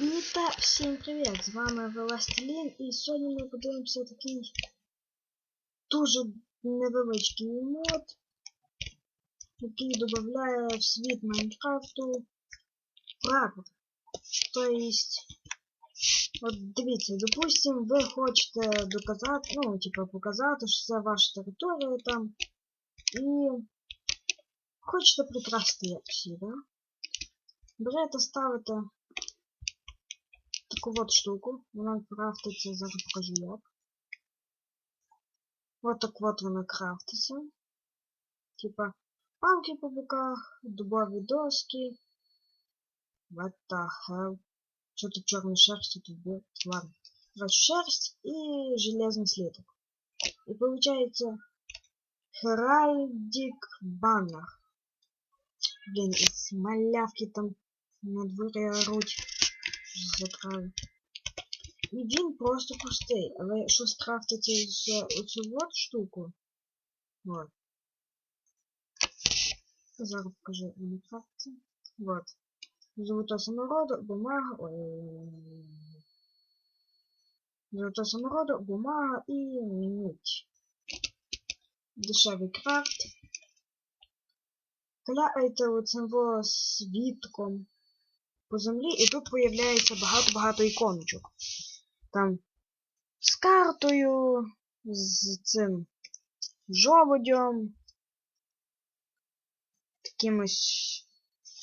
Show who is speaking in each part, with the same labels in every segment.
Speaker 1: І та всім привіт! З вами Веластелін, і сьогодні ми подивимося такий дуже невеличкий мод, який додає в світ Майнкрафту прапор. Тобто, от дивіться, допустим, ви хочете доказати, ну, типа показати, що це ваша територія там, і хочете прикрасти якось, да? Берете, ставите таку вот штуку. Вона крафтиться, зараз покажу як. Вот так вот вона крафтиться. Типа палки по боках, дубові доски. What the hell? Тут чорна шерсть, тут буде? Ладно. Вот шерсть и железный слиток. И получается Heraldic баннер. Блин, из малявки там на дворі оруть Закрали. І він просто пустий, але що скрафтити з оцю вот штуку. Вот. Зараз покажу мені крафтиться. Вот. Золото самороду, бумага. Ой. Золото самороду, бумага і мідь. Дешевий крафт. Кляйте оцим світком По землі, і тут появляється багато-багато іконочок. Там з картою, з цим жоводем. Такимось.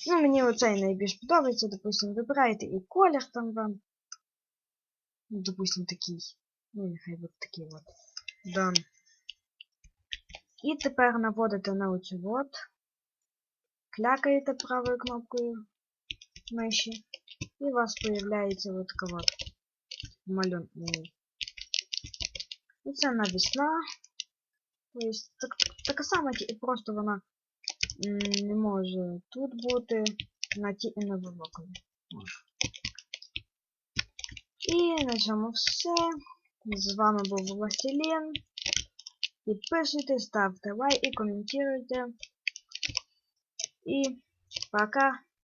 Speaker 1: Ну, мені оцей найбільш подобається, допустим, вибираєте і колір там вам. Ну, допустим, такий. Ну, нехай от такий от. Дан. І тепер наводите на оцю от. Клякаєте правою кнопкою миші. І у вас появляється вот така вот малюнок. І це навісна. Тобто так, така сама, і просто вона не може тут бути на ті і на вивокові. І на цьому все. З вами був Властелін. Підписуйтесь, ставте лайк і коментуйте. І пока!